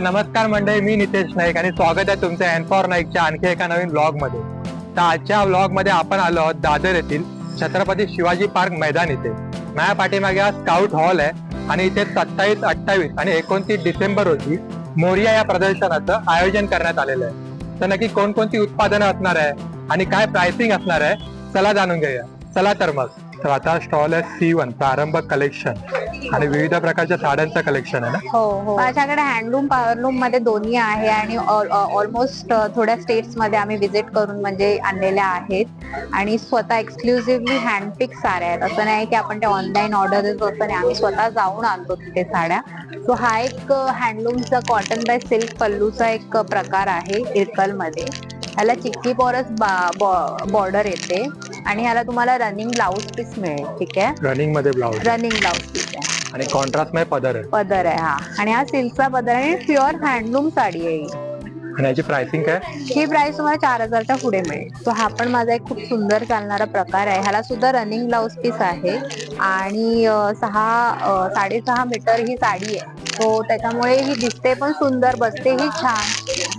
नमस्कार मंडळी मी नितेश नाईक आणि स्वागत आहे तुमचं एन फॉर नाईकच्या आणखी एका नवीन ब्लॉगमध्ये तर आजच्या ब्लॉगमध्ये आपण आलो आहोत दादर येथील छत्रपती शिवाजी पार्क मैदान इथे. माझ्या पाठीमागे हा स्काउट हॉल आहे आणि इथे सत्तावीस अठ्ठावीस आणि एकोणतीस डिसेंबर रोजी मोरिया या प्रदर्शनाचं आयोजन करण्यात आलेलं आहे. तर नक्की कोणकोणती उत्पादनं असणार आहे आणि काय प्राइसिंग असणार आहे चला जाणून घेऊया. चला तर मग. तर आता स्टॉल आहे सी वन प्रारंभ कलेक्शन आणि विविध प्रकारच्या साड्यांचं कलेक्शन आहे ना? हो हो. माझ्याकडे हँडलूम पॉवरलूममध्ये दोन्ही आहे आणि ऑलमोस्ट थोड्या स्टेट्समध्ये आम्ही विजिट करून म्हणजे आणलेल्या आहेत. आणि स्वतः एक्सक्लुझिव्हली हँडपिक साड्या आहेत. असं नाही की आपण ते ऑनलाईन ऑर्डर असं नाही. आम्ही स्वतः जाऊन आणतो तिथे साड्या. सो हा एक हँडलूमचा कॉटन बाय सिल्क पल्लूचा एक प्रकार आहे इरकलमध्ये ह्याला चिक्की पोरस बॉर्डर येते. आणि ह्याला तुम्हाला रनिंग ब्लाऊज पीस मिळेल ठीक आहे? रनिंगमध्ये ब्लाउज रनिंग ब्लाऊज पीस आहे. आणि कॉन्ट्रास्टमध्ये पदर आहे. पदर आहे हा. आणि हा सिल्कचा पदर आहे आणि प्युअर हँडलूम साडी आहे ही. आणि याची प्राइसिंग काय? ही प्राइस तुम्हाला चार हजारच्या पुढे मिळेल. तो हा पण माझा एक खूप सुंदर चालणारा प्रकार आहे. ह्याला सुद्धा रनिंग ब्लाऊज पीस आहे. आणि अं, सहा अं, साडेसहा मीटर ही साडी आहे. असतो त्याच्यामुळे ही दिसते पण सुंदर बसते ही छान.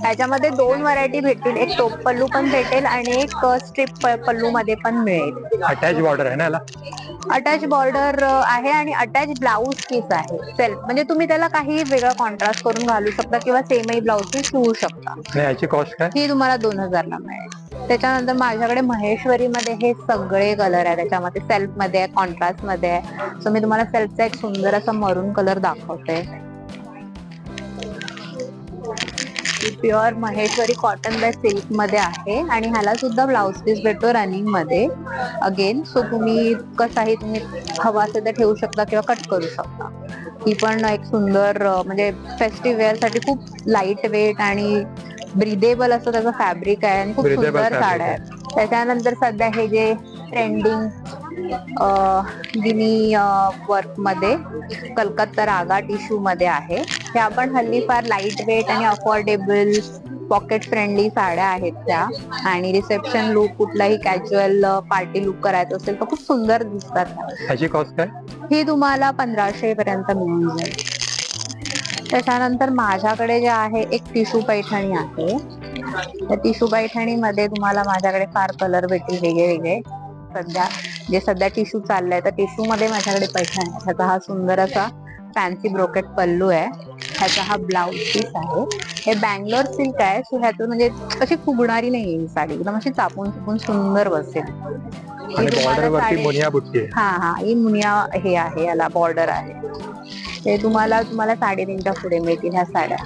त्याच्यामध्ये दोन व्हरायटी भेटतील एक टोप पल्लू पण भेटेल आणि एक स्ट्रिप पल्लू मध्ये पण मिळेल. अटॅच बॉर्डर आहे ना याला? अटॅच बॉर्डर आहे आणि अटॅच ब्लाऊज पीस आहे. सेल्फ. म्हणजे तुम्ही त्याला काही वेगळं कॉन्ट्रास्ट करून घालू शकता किंवा सेमही ब्लाऊज पीस शिवू शकता. आणि याची कॉस्ट काय? ही तुम्हाला दोन हजारला मिळेल. त्याच्यानंतर माझ्याकडे महेश्वरी मध्ये हे सगळे कलर आहे. त्याच्यामध्ये सेल्फमध्ये आहे कॉन्ट्रास्टमध्ये आहे सो मी तुम्हाला सेल्फचा एक सुंदर असा मरून कलर दाखवते. प्युअर महेश्वरी कॉटन बाय सिल्कमध्ये आहे आणि ह्याला सुद्धा ब्लाऊज पीस भेटतो रनिंगमध्ये अगेन सो तुम्ही कसाही तुम्ही हवा असेल तर ठेवू शकता किंवा कट करू शकता ही पण एक सुंदर म्हणजे फेस्टिव्ह वेअरसाठी खूप लाइट वेट आणि ब्रिदेबल असं त्याचं फॅब्रिक आहे आणि खूप सुंदर साड्या आहे. त्याच्यानंतर सध्या हे जे ट्रेंडिंग गिनी वर्कमध्ये कलकत्ता रागा टिश्यू मध्ये आहे. हे आपण हल्ली फार लाइट वेट आणि अफोर्डेबल पॉकेट फ्रेंडली साड्या आहेत त्या. आणि रिसेप्शन लुक कुठलाही कॅज्युअल पार्टी लुक करायचं असेल तर खूप सुंदर दिसतात. कॉस्ट काय? ही तुम्हाला पंधराशे पर्यंत मिळून जाईल. त्याच्यानंतर माझ्याकडे जे आहे एक टिशू पैठणी आहे. त्या टिशू पैठणीमध्ये तुम्हाला माझ्याकडे फार कलर भेटतील वेगळे वेगळे सध्या. जे सध्या टिशू चाललंय तर टिशू मध्ये माझ्याकडे पैठणी आहे. ह्याचा हा सुंदर असा फॅन्सी ब्रोकेट पल्लू आहे. ह्याचा हा ब्लाउज पीस आहे. हे बँगलोर सिल्क आहे. सो ह्याचं म्हणजे अशी फुगणारी नाही ही साडी. एकदम अशी चापून चुपून सुंदर बसेल. ही हा हा. ही मुनिया हे आहे. याला बॉर्डर आहे. ते तुम्हाला तुम्हाला साडेतीनच्या पुढे मिळतील ह्या साड्या.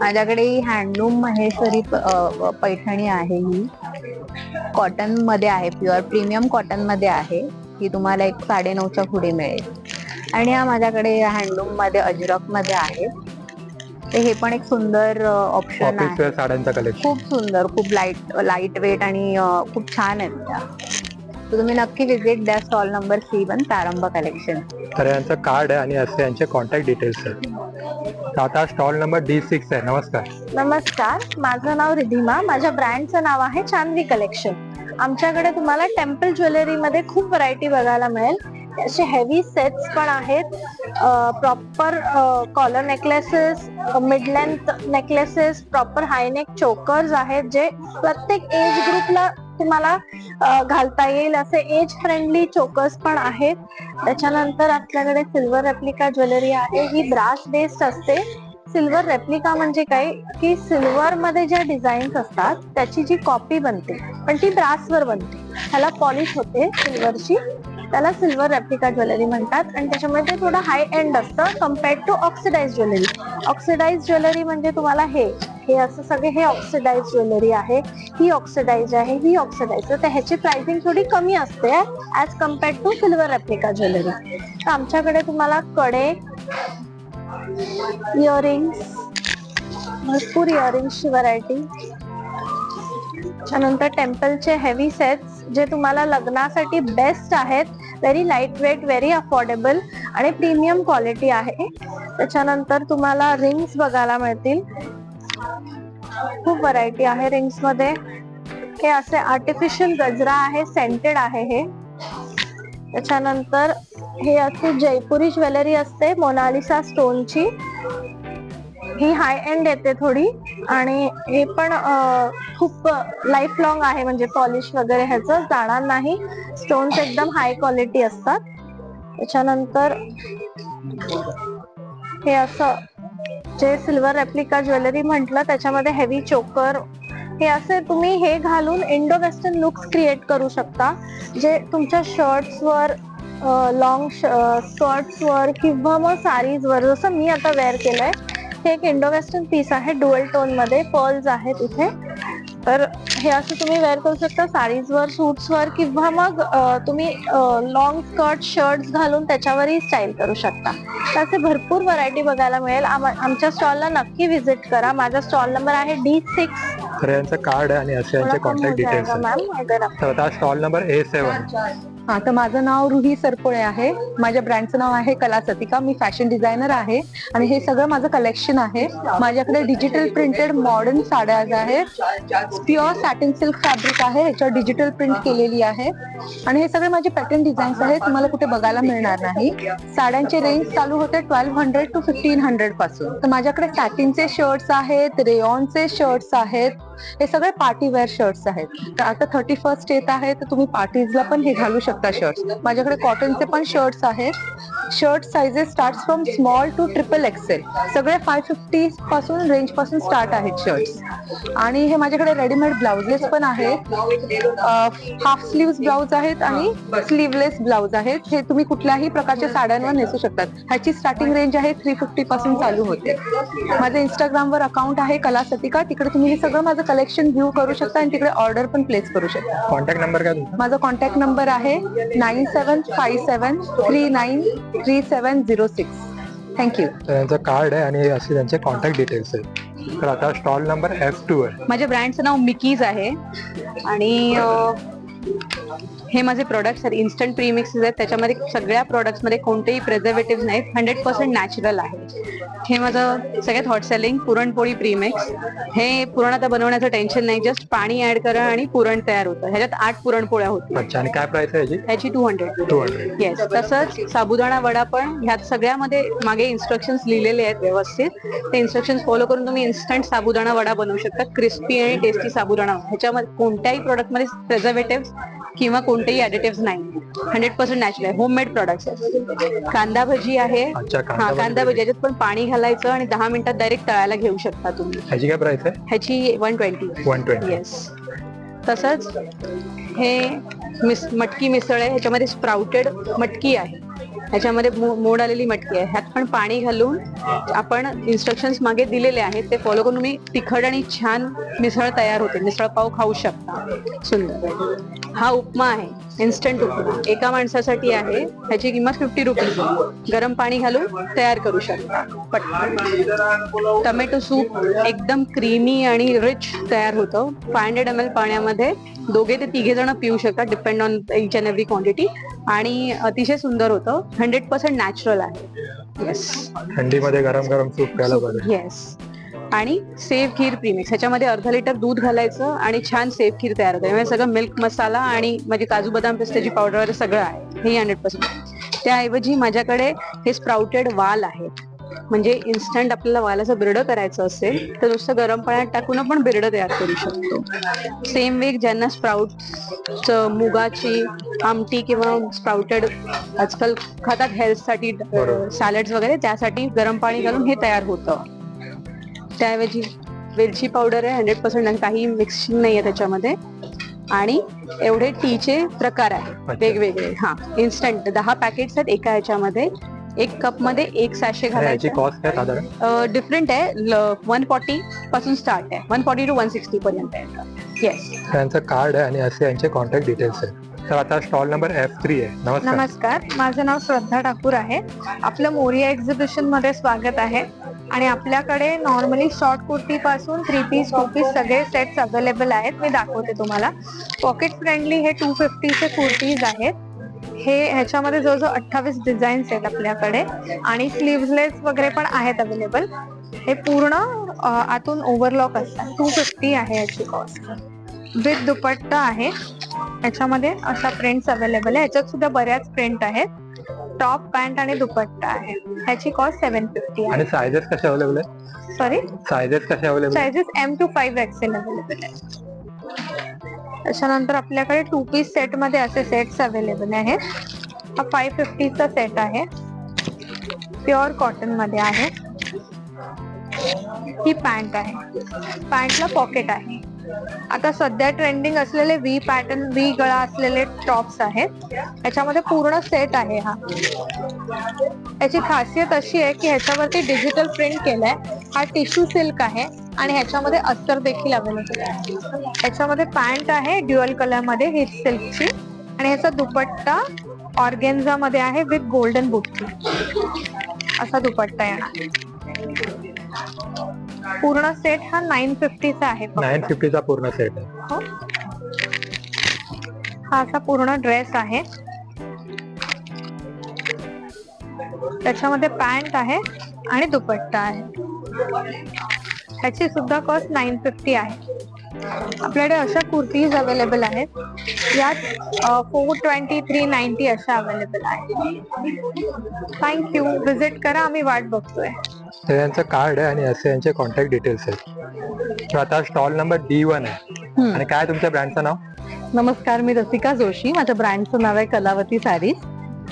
माझ्याकडे ही हँडलूम महेश्वरी पैठणी आहे ही. कॉटनमध्ये आहे प्युअर प्रीमियम कॉटनमध्ये आहे. ही तुम्हाला एक साडे नऊच्या पुढे मिळेल. आणि हा माझ्याकडे हँडलूममध्ये अजरकमध्ये आहे. ते हे पण एक सुंदर ऑप्शन आहे. वेअर साड्यांचं कलेक्शन खूप सुंदर खूप लाइट लाइट वेट आणि खूप छान आहेत त्या. तर तुम्ही नक्की विजिट द्या stall number C one Prarambh collection तर यांचं कार्ड आहे आणि असे यांचे कॉन्टॅक्ट डिटेल्स आहेत. आता स्टॉल नंबर डी सिक्स आहे. नमस्कार. नमस्कार. माझं नाव रिधिमा. माझ्या ब्रँडचं नाव आहे चांदवी कलेक्शन आमच्याकडे तुम्हाला टेम्पल ज्वेलरीमध्ये खूप व्हरायटी बघायला मिळेल. असे हेवी सेट्स पण आहेत. Proper collar necklaces mid length necklaces proper high neck chokers आहेत जे प्रत्येक एज ग्रुपला तुम्हाला घालता येईल असे एज फ्रेंडली चोकर्स पण आहेत. त्याच्यानंतर आपल्याकडे सिल्वर रेप्लिका ज्वेलरी आहे. ही ब्रास बेस्ड असते. सिल्वर रेप्लिका म्हणजे काय? की सिल्वर मध्ये ज्या डिझाईन्स असतात त्याची जी कॉपी बनते पण ती ब्रासवर बनते. ह्याला पॉलिश होते सिल्वरची त्याला सिल्वर रेप्लिका ज्वेलरी म्हणतात. आणि त्याच्यामध्ये ते थोडं हाय एंड असतं compared to oxidise jewellery oxidise jewellery म्हणजे तुम्हाला हे. हे असं सगळे हे ऑक्सिडाइज ज्वेलरी आहे. ही ऑक्सिडाइज आहे ही ऑक्सिडाइज तर ह्याची प्राइसिंग थोडी कमी असते as compared to silver replica jewellery तर आमच्याकडे तुम्हाला कडे इयरिंग्स भरपूर इयरिंग्सची व्हरायटी त्यानंतर टेम्पलचे हेवी सेट्स जे तुम्हाला लग्नासाठी बेस्ट आहेत very light weight very affordable आणि प्रीमियम क्वालिटी आहे. त्याच्यानंतर तुम्हाला रिंग्स बघायला मिळतील. खूप व्हरायटी आहे रिंग्समध्ये. हे असे आर्टिफिशियल गजरा आहे सेंटेड आहे हे. त्याच्यानंतर हे अशी जयपुरी ज्वेलरी असते मोनालिसा स्टोनची ही हाय एंड येते थोडी. आणि हे पण खूप लाईफ लॉंग आहे. म्हणजे पॉलिश वगैरे ह्याचं जाणार नाही. स्टोन्स एकदम हाय क्वालिटी असतात. त्याच्यानंतर हे असं जे सिल्वर रेप्लिका ज्वेलरी म्हटलं त्याच्यामध्ये हेवी चोकर हे असे तुम्ही हे घालून इंडो वेस्टर्न लुक्स क्रिएट करू शकता. जे तुमच्या शर्ट्सवर लॉंग स्कर्ट्सवर किंवा मग साडीजवर जसं मी आता वेअर केलंय हे एक इंडो वेस्टर्न पीस आहे डुअल टोनमध्ये. पर्ल्स आहेत इथे. तर हे असं तुम्ही वेअर करू शकता. साडीजवर सूट्सवर किंवा मग तुम्ही लॉंग स्कर्ट शर्ट्स घालून त्याच्यावरही स्टाईल करू शकता. त्याचे भरपूर व्हरायटी बघायला मिळेल. आम- आमच्या स्टॉलला नक्की व्हिजिट करा. माझा स्टॉल नंबर आहे डी सिक्स तर कार्ड आहे आणि असे यांचे कॉन्टॅक्ट डिटेल्स मॅम तर स्टॉल नंबर ए सेवन हा तर माझं नाव रुही सरपोळे आहे. माझ्या ब्रँडचं नाव आहे कला सतिका. मी फॅशन डिझायनर आहे. आणि हे सगळं माझं कलेक्शन आहे. माझ्याकडे डिजिटल प्रिंटेड मॉडर्न साड्या आहेत प्युअर सॅटिन सिल्क फॅब्रिक आहे. याच्यावर डिजिटल प्रिंट केलेली आहे. आणि हे सगळे माझे पॅटर्न डिझाईन्स आहेत. तुम्हाला कुठे बघायला मिळणार नाही. साड्यांचे रेंज चालू होते ट्वेल्व हंड्रेड टू फिफ्टीन हंड्रेडपासून. तर माझ्याकडे सॅटिनचे शर्ट्स आहेत रेयॉनचे शर्ट्स आहेत. हे सगळे पार्टी वेअर शर्ट्स आहेत. तर आता थर्टी फर्स्ट येत आहे तर तुम्ही पार्टीजला पण हे घालू शकता शर्ट्स माझ्याकडे कॉटनचे पण शर्ट्स आहेत. Shirt sizes start from small to triple XL सगळे फाय फिफ्टी पासून रेंजपासून स्टार्ट आहेत शर्ट्स आणि हे माझ्याकडे रेडीमेड ब्लाउजेस पण आहेत. हाफ स्लीव्ह ब्लाउज आहेत आणि स्लीवलेस ब्लाउज आहेत. हे तुम्ही कुठल्याही प्रकारच्या साड्यांवर नेसू शकतात. ह्याची स्टार्टिंग रेंज आहे थ्री फिफ्टी पासून चालू होते. माझं इंस्टाग्रामवर अकाउंट आहे कला सतिका तिकडे तुम्ही हे सगळं माझं कलेक्शन व्ह्यू करू शकता आणि तिकडे ऑर्डर पण प्लेस करू शकता. कॉन्टॅक्ट नंबर काय तुमचा? माझा कॉन्टॅक्ट नंबर आहे nine seven five seven three nine three seven zero six thank you तर यांचं कार्ड आहे आणि असे त्यांचे कॉन्टॅक्ट डिटेल्स आहेत. तर आता स्टॉल नंबर एफ टू आहे. माझ्या ब्रँडचं नाव मिकीज आहे. आणि अ, हे माझे प्रोडक्ट्स आहेत. इन्स्टंट प्रीमिक्सेस आहेत त्याच्यामध्ये सगळ्या प्रोडक्ट्समध्ये कोणतेही प्रेझर्वेटिव्ह नाहीत. हंड्रेड पर्सेंट नॅचरल आहे. हे माझं सगळ्यात हॉट सेलिंग पुरणपोळी प्रीमिक्स हे पुरण आता बनवण्याचं टेन्शन नाही. जस्ट पाणी ऍड करा आणि पुरण तयार होतं. ह्याच्यात आठ पुरणपोळ्या अच्छा आणि काय प्राइस आहे याची? ह्याची two hundred two hundred yes तसंच साबुदाणा वडा पण ह्यात सगळ्यामध्ये मागे इन्स्ट्रक्शन्स लिहिलेले आहेत व्यवस्थित. ते इन्स्ट्रक्शन्स फॉलो करून तुम्ही इन्स्टंट साबुदाणा वडा बनवू शकता. क्रिस्पी आणि टेस्टी साबुदाणा. ह्याच्यामध्ये कोणत्याही प्रोडक्टमध्ये प्रेझर्वेटिव्ह किंवा कोणतेही ऍडिटिव्ह नाही. हंड्रेड पर्सेंट नॅचरल आहे. होममेड प्रोडक्ट्स आहेत. कांदा भजी आहे. अच्छा हा कांदा कांदा भजी. याच्यात पण पाणी घालायचं आणि दहा मिनिटात डायरेक्ट तळायला घेऊ शकता तुम्ही. ह्याची काय प्राइस आहे? ह्याची one twenty one twenty yes तसंच हे मिस मटकी मिसळ आहे. ह्याच्यामध्ये स्प्राउटेड मटकी आहे. ह्याच्यामध्ये मोड आलेली मटकी आहे. ह्यात पण पाणी घालून आपण इन्स्ट्रक्शन्स मागे दिलेले आहेत. ते फॉलो करून तुम्ही तिखट आणि छान मिसळ तयार होते. मिसळ पाव खाऊ शकता. सुंदर. हा उपमा आहे. इन्स्टंट उपमा. एका माणसासाठी आहे. ह्याची किंमत फिफ्टी रुपीज गरम पाणी घालून तयार करू शकता. पटकन. टमॅटो सूप एकदम क्रीमी आणि रिच तयार होतं. फाय हंड्रेड एम एल पाण्यामध्ये दोघे ते तिघे जण पिऊ शकतात depend on each and every quantity आणि अतिशय सुंदर होतं. हंड्रेड पर्सेंट नॅचरल आहे. येस थंडीमध्ये गरम गरम सूप प्यायला बरं येस आणि सेव खीर प्रीमिक्स. ह्याच्यामध्ये अर्धा लिटर दूध घालायचं आणि छान सेव खीर तयार होते. म्हणजे सगळं मिल्क मसाला आणि म्हणजे काजू बदाम पिस्त्याची पावडर वगैरे सगळं आहे. हे हंड्रेड पर्सेंट. त्याऐवजी माझ्याकडे हे स्प्राउटेड वाल आहेत म्हणजे इन्स्टंट आपल्याला वालाचं बिरडं करायचं असेल तर नुसतं गरम पाण्यात टाकून आपण बिरडं तयार करू शकतो. सेम वेग ज्यांना स्प्राउट मुगाची आमटी किंवा स्प्राउटेड आजकाल खातात हेल्थसाठी. सॅलड्स वगैरे त्यासाठी गरम पाणी घालून हे तयार होतं. त्याऐवजी वेलची पावडर आहे हंड्रेड पर्सेंट काही मिक्सिंग नाही आहे त्याच्यामध्ये. आणि एवढे टीचे प्रकार आहेत. वेगवेगळे. हा इन्स्टंट दहा पॅकेट्स आहेत एका ह्याच्यामध्ये. एक कपमध्ये एक सॅशे आणि याची घालायचं. कॉस्ट काय साधारण? डिफरंट आहे. वन फॉर्टी पासून स्टार्ट आहे. One forty to one sixty पर्यंत आहे. येस तर यांचं कार्ड आहे आणि असे यांचे कॉन्टॅक्ट डिटेल्स आहेत. तर आता स्टॉल नंबर एफ थ्री आहे. नमस्कार. नमस्कार. माझं नाव श्रद्धा ठाकूर आहे. आपलं मोरिया एक्झिबिशनमध्ये स्वागत आहे. आणि आपल्याकडे नॉर्मली शॉर्ट कुर्ती पासून थ्री पीस टू पीस सगळे सेट्स अवेलेबल आहेत. मी दाखवते तुम्हाला. पॉकेट फ्रेंडली हे टू फिफ्टीचे कुर्तीज आहेत. हे ह्याच्यामध्ये जवळजवळ अठ्ठावीस डिझाईन्स आहेत आपल्याकडे. आणि स्लीव्हलेस वगैरे पण आहेत अवेलेबल हे पूर्ण आतून ओव्हरलॉक असतात टू फिफ्टी आहे याची कॉस्ट विथ दुपट्टा आहे. याच्यामध्ये अशा प्रिंट्स अवेलेबल आहे याच्यात सुद्धा बऱ्याच प्रिंट आहेत. टॉप पॅन्ट आणि दुपट्टा आहे. ह्याची कॉस्ट सेव्हन फिफ्टी आणि सायझेस कसे अवेलेबल आहे सॉरी सायझेस कसे available sizes M to five XL available आहे त्याच्यानंतर आपल्याकडे टू पीस सेटमध्ये असे सेट्स अवेलेबल आहेत. हा फाईव्ह फिफ्टीचा सेट आहे. प्युअर कॉटनमध्ये आहे. ही पॅन्ट आहे. पॅन्टला पॉकेट आहे. आता सध्या ट्रेंडिंग असलेले व्ही पॅटर्न व्ही गळा असलेले टॉप्स आहेत. याच्यामध्ये पूर्ण सेट आहे हा. याची खासियत अशी आहे की ह्याच्यावरती डिजिटल प्रिंट केलाय. हा टिश्यू सिल्क आहे. आणि ह्याच्यामध्ये अस्तर देखील अवेलेबल आहे. ह्याच्यामध्ये पॅन्ट आहे ड्युअल कलरमध्ये ही सिल्कची. आणि ह्याचा दुपट्टा ऑर्गेन्झा मध्ये आहे विथ गोल्डन बुट्टी असा दुपट्टा येणार. पूर्ण सेट हा नाईन फिफ्टीचा आहे. नाईन फिफ्टीचा पूर्ण सेट आहे. हो. हा असा पूर्ण ड्रेस आहे. त्याच्यामध्ये पॅन्ट आहे आणि दुपट्टा आहे. ह्याची सुद्धा कॉस्ट नाईन फिफ्टी आहे. आपल्याकडे अशा कुर्तीज अवेलेबल आहेत. यात फोर ट्वेंटी थ्री नाईन्टी अशा अवेलेबल आहेत. थँक्यू विजिट करा आम्ही वाट बघतोय. तर यांचं कार्ड आहे आणि असे यांचे कॉन्टॅक्ट डिटेल्स आहेत. आता स्टॉल नंबर डी वन आहे. आणि काय तुमच्या ब्रँडचं नाव? नमस्कार मी रसिका जोशी. माझ्या ब्रँडचं नाव आहे कलावती सारीज.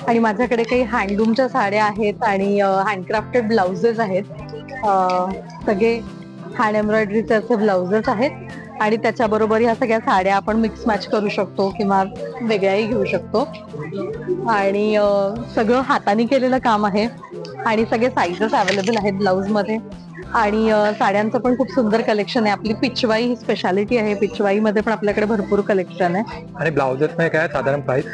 आणि माझ्याकडे काही हँडलूमच्या साड्या आहेत आणि हँडक्राफ्टेड ब्लाउजेस आहेत. सगळे हँड एम्ब्रॉयडरीचे असे ब्लाउजेस आहेत. आणि त्याच्याबरोबर ह्या सगळ्या साड्या आपण मिक्स मॅच करू शकतो किंवा वेगळ्याही घेऊ शकतो. आणि सगळं हाताने केलेलं काम आहे. आणि सगळे साईजेस अवेलेबल आहेत ब्लाऊजमध्ये आणि साड्यांचं पण खूप सुंदर कलेक्शन आहे. आपली पिचवाई ही स्पेशालिटी आहे. पिचवाईमध्ये पण आपल्याकडे भरपूर कलेक्शन आहे. आणि ब्लाउजेस मध्ये काय साधारण प्राइस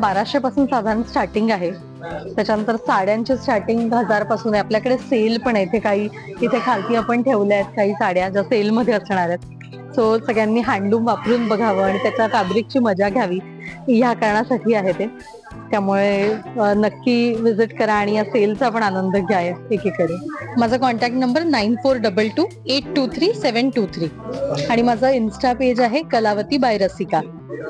बाराशे पासून साधारण स्टार्टिंग आहे. त्याच्यानंतर साड्यांचे स्टार्टिंग हजारपासून आहे आपल्याकडे सेल पण आहे इथे काही इथे खालती आपण ठेवल्या आहेत काही साड्या ज्या सेल मध्ये असणार आहेत सो सगळ्यांनी हँडलूम वापरून बघावं आणि त्याच्या फॅब्रिकची मजा घ्यावी ह्या कारणासाठी आहे ते त्यामुळे नक्की विजिट करा आणि या सेलचा पण आनंद घ्या एकीकडे माझा contact number nine four double two eight two three seven two three आणि माझा इन्स्टा पेज आहे कलावती बाय रसिका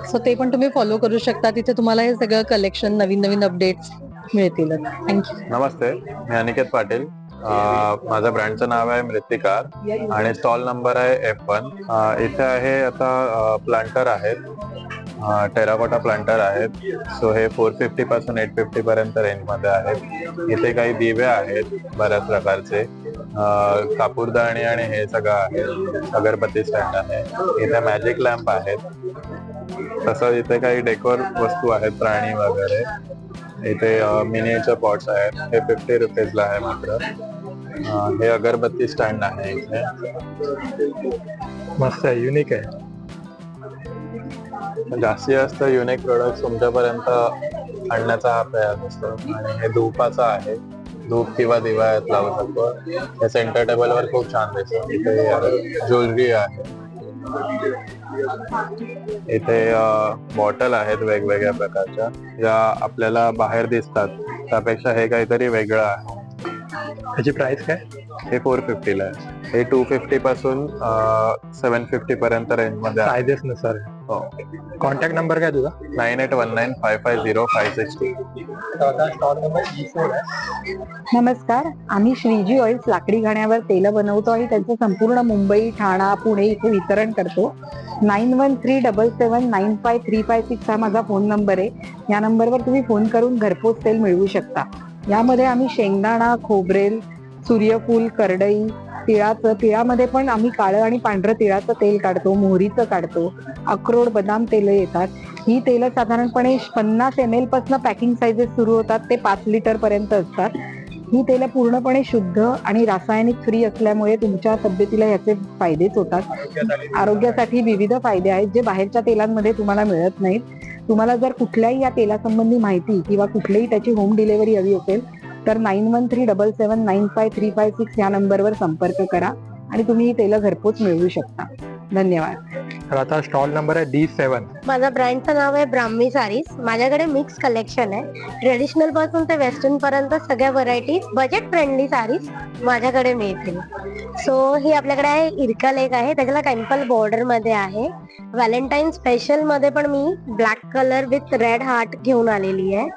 सो ते पण तुम्ही फॉलो करू शकता तिथे तुम्हाला हे सगळं कलेक्शन नवीन नवीन अपडेट्स मिळतील थँक्यू नमस्ते मी अनिकेत पाटील. माझ्या ब्रँडचं नाव आहे मृतिकार आणि स्टॉल नंबर आहे एफ वन इथे आहे आता प्लांटर आहेत. टेराकोटा प्लांटर आहेत. सो हे फोर फिफ्टी पासून एट फिफ्टी पर्यंत रेंजमध्ये आहेत. इथे काही दिवे आहेत बऱ्याच प्रकारचे. कापूरदाणी आणि हे सगळं आहे. अगरबत्ती स्टँड आहे. इथे मॅजिक लॅम्प आहेत. तसंच इथे काही डेकोर वस्तू आहेत प्राणी वगैरे. इथे मिनिएचर पॉट्स आहेत. हे फिफ्टी रुपीजला आहे मात्र. हे अगरबत्ती स्टँड आहे इथे. मस्त आहे युनिक आहे. जास्तीत जास्त युनिक प्रोडक्ट तुमच्यापर्यंत आणण्याचा हा प्रयास असतो. आणि हे धूपाचा आहे. धूप किंवा दिवाळ्यात लावू शकतो. हे सेंटर टेबल वर खूप छान दिसतो. इथे ज्वेलरी आहे. इथे बॉटल आहेत वेगवेगळ्या प्रकारच्या ज्या आपल्याला बाहेर दिसतात. त्यापेक्षा हे काहीतरी वेगळं आहे. त्याची प्राइस काय? हे फोर फिफ्टीला आहे. हे टू फिफ्टी पासून सेवन फिफ्टी पर्यंत रेंजमध्ये आहे. नुसार हो. कॉन्टॅक्ट नंबर काय तुझा? Nine eight one nine five five zero five six two तर आता स्टॉल नंबर ई फोर आहे. नमस्कार. आम्ही श्रीजी ऑइल्स लाकडी घाण्यावर तेल बनवतो आणि त्यांचं संपूर्ण मुंबई ठाणा पुणे इथे वितरण करतो. Nine one three double seven nine five three five six हा माझा फोन नंबर आहे. या नंबरवर तुम्ही फोन करून घरपोच तेल मिळवू शकता. यामध्ये आम्ही शेंगदाणा खोबरेल सूर्यफूल करडई तिळाचं तिळामध्ये पण आम्ही काळं आणि पांढरं तिळाचं तेल काढतो मोहरीचं काढतो. अक्रोड बदाम तेल येतात. ही तेलं साधारणपणे पन्नास एम एलपासून पॅकिंग साईजेस सुरू होतात. ते पाच लिटर पर्यंत असतात. ही तेलं पूर्णपणे शुद्ध आणि रासायनिक फ्री असल्यामुळे तुमच्या तब्येतीला याचे फायदेच होतात. आरोग्यासाठी विविध फायदे आहेत जे बाहेरच्या तेलांमध्ये तुम्हाला मिळत नाहीत. तुम्हाला जर कुठल्याही या तेलासंबंधी माहिती किंवा कुठलीही त्याची होम डिलिव्हरी हवी असेल तर nine one three double seven nine five three five six या नंबरवर संपर्क करा आणि तुम्ही ही तेलं घरपोच मिळवू शकता. धन्यवाद. तर आता स्टॉल नंबर आहे डी सेवन. माझा ब्रँडचं नाव आहे ब्राह्मी सारीज. माझ्याकडे मिक्स कलेक्शन आहे. ट्रेडिशनलपासून ते वेस्टर्न पर्यंत सगळ्या व्हरायटीज बजेट फ्रेंडली सारीज माझ्याकडे मिळतील. सो ही आपल्याकडे आहे इरका लेक आहे. त्याच्याला टेम्पल बॉर्डरमध्ये आहे. व्हॅलेंटाईन स्पेशलमध्ये पण मी black colour with red heart घेऊन आलेली आहे.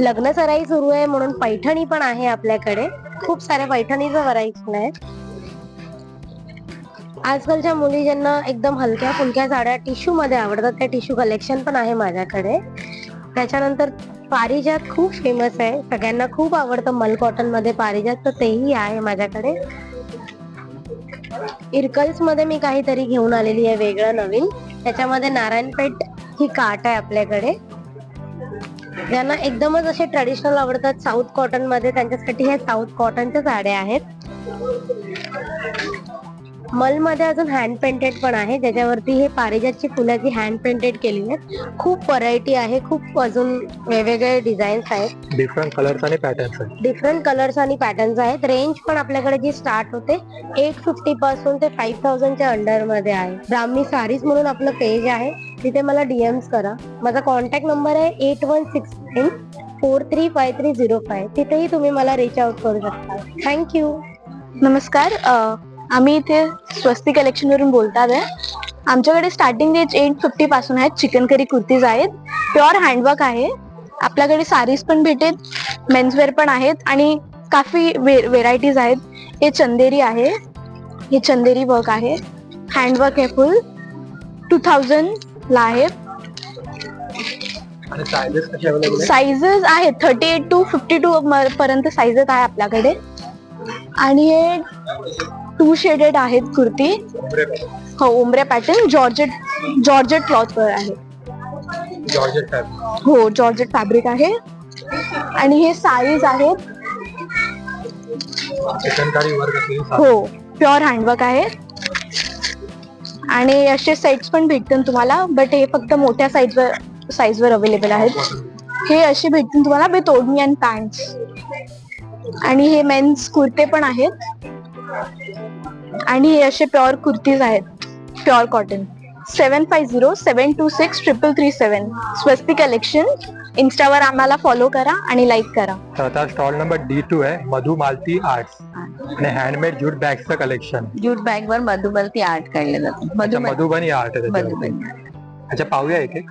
लग्न सराई सुरू आहे म्हणून पैठणी पण आहे आपल्याकडे. खूप साऱ्या पैठणीचं व्हरायटी आहे. आजकालच्या मुली ज्यांना एकदम हलक्या फुलक्या साड्या टिश्यू मध्ये आवडतात त्या टिश्यू कलेक्शन पण आहे माझ्याकडे. त्याच्यानंतर पारिजात खूप फेमस आहे. सगळ्यांना खूप आवडतं मल कॉटनमध्ये पारिजात तर तेही आहे माझ्याकडे. इरकल्समध्ये मी काहीतरी घेऊन आलेली आहे वेगळं नवीन. त्याच्यामध्ये नारायणपेठ ही काट आहे आपल्याकडे. ज्यांना एकदमच असे ट्रेडिशनल आवडतात साऊथ कॉटनमध्ये. त्यांच्यासाठी हे साऊथ कॉटनच्या साड्या आहेत. मलमध्ये अजून हँड पेंटेड पण आहे. ज्याच्यावरती हे पारिजातची फुलाची हँड पेंटेड केलेली आहेत. खूप व्हरायटी आहे. खूप अजून वेगवेगळे डिझाईन्स आहेत. डिफरंट कलर्स आणि पॅटर्न्स आहेत. डिफरंट कलर्स आणि पॅटर्न्स आहेत. रेंज पण आपल्याकडे जी स्टार्ट होते एट फिफ्टी पासून ते फाईव्ह थाउजंडच्या अंडरमध्ये आहे. ब्राह्मी सारीज म्हणून आपलं पेज आहे. तिथे मला डीएम्स करा. माझा कॉन्टॅक्ट नंबर आहे eight one six nine four three five three zero five तिथेही तुम्ही मला रिच आउट करू शकता. थँक्यू नमस्कार. आम्ही इथे स्वस्ती कलेक्शन वरून बोलतात आहे. आमच्याकडे स्टार्टिंग रेंज एट फिफ्टी पासून आहेत. चिकन करी कुर्तीज आहेत. प्युअर हँडवर्क आहे. आपल्याकडे सारीज पण भेटेल मेन्सवेअर पण आहेत. आणि काफी व्हेरायटीज आहेत. हे चंदेरी आहे. हे चंदेरी वर्क आहे. हँडवर्क आहे फुल टू थाउजंड ला आहे. साइजेस आहेत? Thirty eight two fifty two पर्यंत साइजेस आहे आपल्याकडे. आणि हे टू शेडेड आहेत कुर्ती. हो ओमरे पॅटर्न जॉर्जेट जॉर्जेट क्लॉथ वर आहे. जॉर्जेट हो जॉर्जेट फॅब्रिक आहे. आणि हे साईज आहेत. हो प्युअर हँडवर्क आहे. आणि असे सेट्स पण भेटतील तुम्हाला बट हे फक्त मोठ्या साईजवर साईजवर अवेलेबल आहेत. हे असे भेटतील तुम्हाला विथ ओढणी अँड पॅन्ट आणि हे मेन्स कुर्ते पण आहेत. आणि हे असे प्युअर कुर्तीज आहेत. Pure cotton seven five zero seven two six triple three seven Swasti collection इन्स्टावर आम्हाला फॉलो करा आणि लाईक करा. तर आता स्टॉल नंबर डी टू आहे मधु मालती आर्ट्स आणि हँडमेड ज्यूट बॅगचं कलेक्शन ज्यूट बॅग वर मधुबलती आर्ट काढलं जातं. मधुबनी आर्ट आहे त्याच्यावरती. मधुबनी. अच्छा पाहूया एक एक.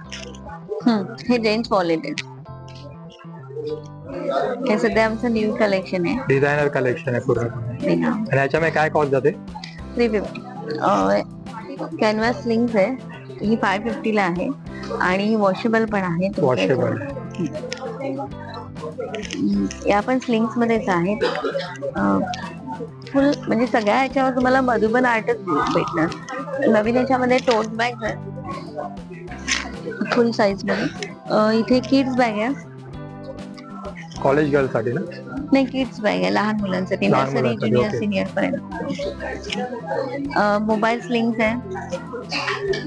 हम्म, हे जेंट्स वॉलेट आहे. हे सध्या आमचं न्यू कलेक्शन आहे. डिझायनर कलेक्शन आहे बिना आणि याच्यामध्ये काय कॉस्ट जाते? थ्री फिफ्टी कॅनव्हास लिंक्स आहे. ही फाय फिफ्टीला आहे. आणि ही वॉशेबल पण आहे वॉशेबल या पण स्लिंग्स मध्येच आहेत. फुल म्हणजे सगळ्या ह्याच्यावर तुम्हाला मधुबन आर्टच भेटणार. नवीन ह्याच्यामध्ये टोट बॅग आहे फुल साईजमध्ये. इथे किड्स बॅग आहे. कॉलेज गर्लसाठी ना? नाही किड्स बॅग आहे लहान मुलांसाठी लहान नर्सरी मुलांसाठी, ज्युनियर. सिनियर पर्यंत. मोबाईल स्लिंग्स आहे.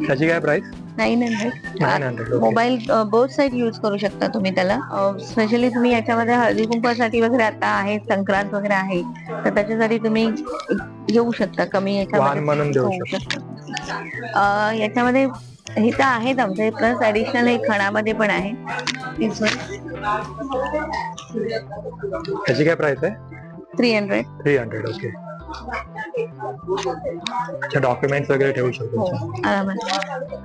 त्याची काय price nine nine hundred hundred mobile both side use करू शकता तुम्ही त्याला. स्पेशली तुम्ही याच्यामध्ये हळदी कुंकवासाठी वगैरे आता आहे संक्रांत वगैरे आहे तर त्याच्यासाठी तुम्ही घेऊ शकता कमी वाहन म्हणून देऊ होऊ शकता. अं, याच्यामध्ये हे तर आहेत आमचे प्लस ऍडिशनल हे खणामध्ये पण आहे. त्याची काय प्राइस आहे? Three hundred three hundred okay अच्छा डॉक्युमेंट्स वगैरे ठेवू शकतो हो आरामात.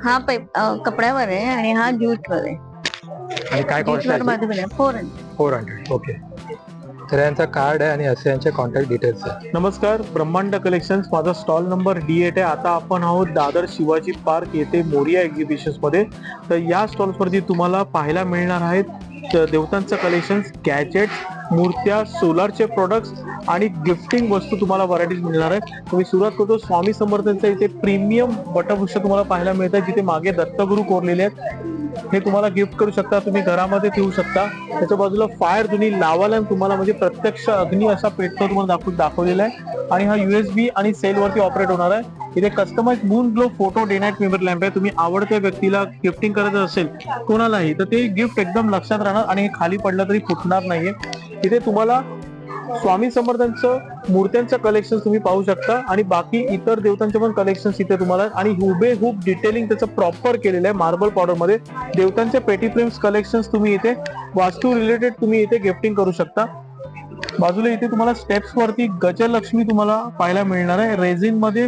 हा पै अं, कपड्यावर आहे आणि हा ज्यूटवर आहे. आणि काय कॉस्ट ज्यूटवर आहे. मध्ये four hundred four hundred okay तर यांचा कार्ड आहे आणि असे यांचे कॉन्टॅक्ट डिटेल्स आहे. नमस्कार ब्रह्मांड कलेक्शन्स माझा स्टॉल नंबर डी एट आहे. आता आपण आहोत दादर शिवाजी पार्क येथे मोरिया एक्झिबिशन्समध्ये तर या स्टॉल्सवरती तुम्हाला पाहायला मिळणार आहेत देवतांचं कलेक्शन्स गॅजेट्स मूर्त्या सोलारचे प्रोडक्ट्स आणि गिफ्टिंग वस्तू तुम्हाला व्हरायटीज मिळणार आहेत. तुम्ही सुरुवात करतो. स्वामी समर्थांचा इथे प्रीमियम वटवृक्ष तुम्हाला पाहायला मिळतात जिथे मागे दत्तगुरू कोरलेले आहेत. हे तुम्हाला गिफ्ट करू शकता तुम्ही घरामध्ये ठेवू शकता. त्याच्या बाजूला फायर तुम्ही लावाल आणि तुम्हाला म्हणजे प्रत्यक्ष अग्नी असा पेटतो तुम्हाला दाखवून दाखवलेला आहे. आणि हा युएसबी आणि सेल वरती ऑपरेट होणार आहे. इथे customize moon glow photo day night member lamp आहे. तुम्ही आवडत्या व्यक्तीला गिफ्टिंग करायचं असेल कोणालाही तर ते गिफ्ट एकदम लक्षात राहणार आणि हे खाली पडलं तरी फुटणार नाहीये. इथे तुम्हाला स्वामी समर्थांचं मूर्त्यांचं कलेक्शन तुम्ही पाहू शकता आणि बाकी इतर देवतांचे पण कलेक्शन इथे तुम्हाला आणि हुबेहूब डिटेलिंग त्याचं प्रॉपर केलेलं आहे मार्बल पावडरमध्ये देवतांचे पेटी फ्रेम्स कलेक्शन तुम्ही इथे वास्तू रिलेटेड तुम्ही इथे गिफ्टिंग करू शकता. बाजूला इथे तुम्हाला स्टेप्स वरती गजलक्ष्मी तुम्हाला पाहायला मिळणार आहे. रेझिनमध्ये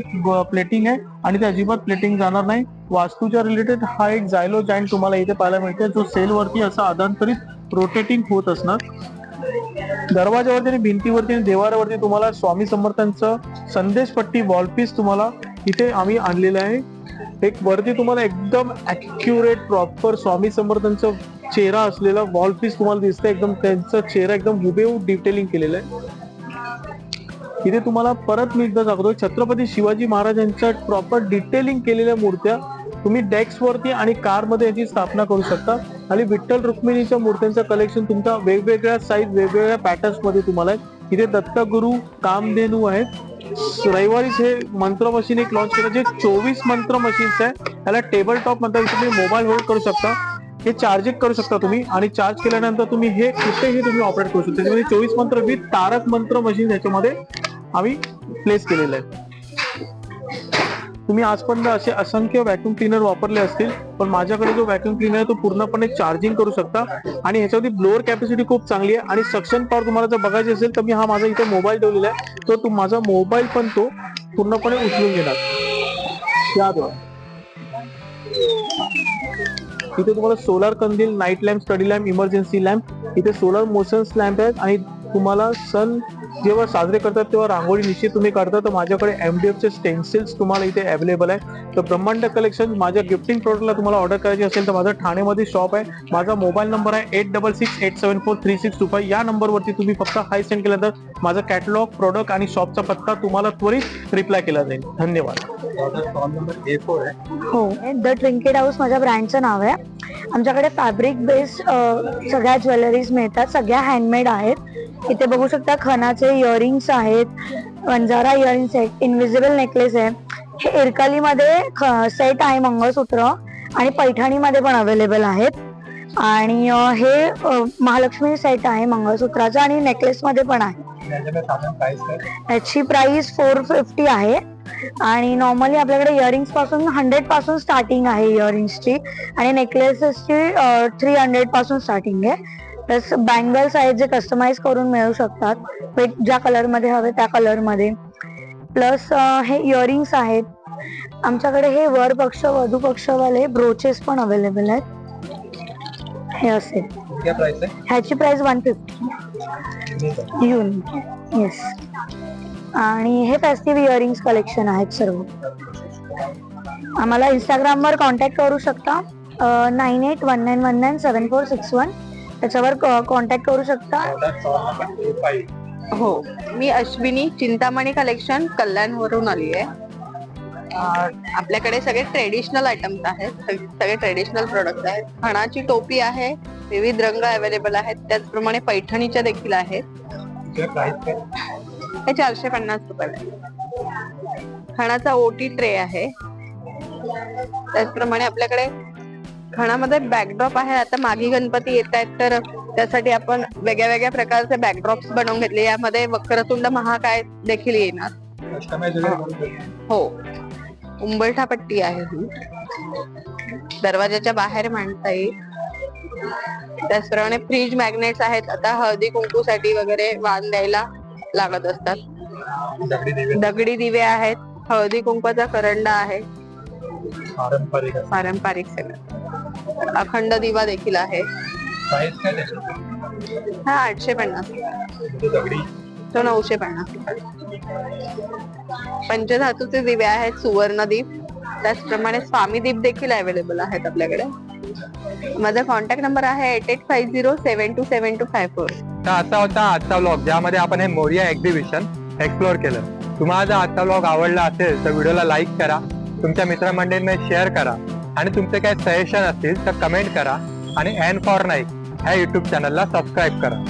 प्लेटिंग आहे आणि ते अजिबात प्लेटिंग जाणार नाही. वास्तूच्या रिलेटेड हा एक जायलो जॉईंट तुम्हाला इथे पाहायला मिळते जो सेल वरती असा आदांतरित रोटेटिंग होत असणार. दरवाजावरती आणि भिंतीवरती आणि देवारावरती तुम्हाला स्वामी समर्थांचं संदेशपट्टी वॉलपीस तुम्हाला इथे आम्ही आणलेलं आहे. एक वरती तुम्हाला एकदम ॲक्युरेट प्रॉपर स्वामी समर्थांचं चेहरा असलेला वॉलपीस तुम्हाला दिसतंय. एकदम त्यांचा चेहरा एकदम हुबेहूब डिटेलिंग केलेला आहे. इथे तुम्हाला परत मी एकदा सांगतो छत्रपती शिवाजी महाराजांच्या प्रॉपर डिटेलिंग केलेल्या मूर्त्या तुम्ही डेस्क वरती आणि कारमध्ये याची स्थापना करू शकता. आणि विठ्ठल रुक्मिणीच्या मूर्त्यांचं कलेक्शन तुमच्या वेगवेगळ्या साईज वेगवेगळ्या पॅटर्न्समध्ये तुम्हाला आहे. इथे दत्तगुरु कामधेनू आहेत. रविवारीच हे मंत्र मशीन एक लॉन्च केलं. जे चोवीस मंत्र मशीन्स आहे त्याला टेबल टॉप म्हणतात. इथे तुम्ही मोबाईल होल्ड करू शकता. हे चार्जिंग करू शकता तुम्ही. आणि चार्ज केल्यानंतर तुम्ही हे कुठेही तुम्ही ऑपरेट करू शकता. त्याच्यामध्ये चोवीस मंत्र विथ तारक मंत्र मशीन याच्यामध्ये आम्ही प्लेस केलेलं आहे. तुम्ही आजपर्यंत असे असंख्य व्हॅक्युम क्लिनर वापरले असतील पण माझ्याकडे जो व्हॅक्युम क्लिनर आहे तो पूर्णपणे चार्जिंग करू शकता. आणि ह्याच्यावरती ब्लोअर कॅपॅसिटी खूप चांगली आहे आणि सक्शन पॉवर तुम्हाला जर बघायची असेल तर मी हा माझा इथे मोबाईल ठेवलेला आहे. तो तू माझा मोबाईल पण तो पूर्णपणे उचलून घेणार. इथे तुम्हाला सोलार कंदील night lamp study lamp emergency lamp इथे सोलर मोशन लॅम्प आहेत आणि तुम्हाला सण जेव्हा साजरे करतात तेव्हा रांगोळी निश्चित तुम्ही काढता. तर माझ्याकडे एमडीएफ चे स्टेन्सिल्स तुम्हाला इथे अवेलेबल आहे. तर ब्रह्मांड कलेक्शन माझ्या गिफ्टिंग प्रोडक्टला तुम्हाला ऑर्डर करायची असेल तर माझा ठाणेमध्ये शॉप आहे. माझा मोबाईल नंबर आहे eight double six eight seven four three six two five या नंबरवरती तुम्ही फक्त हाय सेंड केल्यानंतर माझा कॅटलॉग प्रोडक्ट आणि शॉपचा पत्ता तुम्हाला त्वरित रिप्लाय केला जाईल. धन्यवाद. हो. द ट्रिंकेट हाऊस माझ्या ब्रँडचं नाव आहे. आमच्याकडे फॅब्रिक बेस्ड सगळ्या ज्वेलरीज मिळतात. सगळ्या हँडमेड आहेत. इथे बघू शकता खणाचे इयरिंग्स आहेत वंजारा इयरिंग्स आहेत इनविजिबल नेकलेस आहे. हे इरकाली मध्ये सेट आहे मंगळसूत्र आणि पैठणीमध्ये पण अवेलेबल आहेत. आणि हे महालक्ष्मी सेट आहे मंगळसूत्राचं आणि नेकलेस मध्ये पण आहे. याची प्राइस फोर फिफ्टी आहे. आणि नॉर्मली आपल्याकडे इयरिंग्सपासून हंड्रेडपासून स्टार्टिंग आहे इयरिंग्सची आणि नेकलेसेसची थ्री हंड्रेडपासून स्टार्टिंग आहे. प्लस बँगल्स आहेत जे कस्टमाइज करून मिळू शकतात. वेट ज्या कलरमध्ये हवे त्या कलरमध्ये. प्लस हे इयरिंग्स आहेत. आमच्याकडे हे वर पक्ष वधू पक्षवाले ब्रोचेस पण अवेलेबल आहेत. हे असे. ह्याची price one fifty unique yes आणि हे फेस्टिव्ह इयरिंग्स कलेक्शन आहेत सर्व. आम्हाला इंस्टाग्राम वर कॉन्टॅक्ट करू शकता. Nine eight one nine one nine seven four six one त्याच्यावर कॉन्टॅक्ट करू शकता? हो. मी अश्विनी चिंतामणी कलेक्शन कल्याणवरून आली आहे आपल्याकडे सगळे ट्रेडिशनल आयटम्स आहेत. सग- सगळे ट्रेडिशनल प्रोडक्ट आहेत. खणाची टोपी आहे. विविध रंग अवेलेबल आहेत. त्याचप्रमाणे पैठणीच्या देखील आहेत. हे चारशे पन्नास रुपये खणाचा ओटी ट्रे आहे. त्याचप्रमाणे आपल्याकडे खणामध्ये बॅकड्रॉप आहे. आता मागी गणपती येत आहेत तर त्यासाठी आपण वेगळ्या वेगळ्या प्रकारचे बॅकड्रॉप्स बनवून घेतले. यामध्ये वक्रतुंड महाकाय देखील येणार. हो. उंबरठा पट्टी आहे ही. दरवाजाच्या बाहेर मांडता येईल. त्याचप्रमाणे फ्रीज मॅग्नेट्स आहेत. आता हळदी कुंकूसाठी वगैरे वाण द्यायला लागत असतात. दगडी दिवे आहेत. हळदी कुंकवाचा करंडा आहे. पारंपरिक सगळं. अखंड दिवा देखील आहे. हा आठशे पन्नास तो नऊशे पन्नास पंचधातूचे दिवे आहेत सुवर्णदीप. त्याचप्रमाणे स्वामी दीप देखील अवेलेबल आहेत आपल्याकडे. माझा कॉन्टॅक्ट नंबर आहे eight eight five zero seven two seven two five four तर असा होता आजचा व्लॉग ज्यामध्ये आपण हे मोरिया एक्झिबिशन एक्सप्लोर केलं. तुम्हाला जर आजचा व्लॉग आवडला असेल तर व्हिडिओला लाईक करा. तुमच्या मित्रमंडळींमध्ये शेअर करा. आणि तुमचे काही सजेशन असतील तर कमेंट करा आणि अँड फॉर नाईक ह्या युट्यूब चॅनलला सबस्क्राईब करा.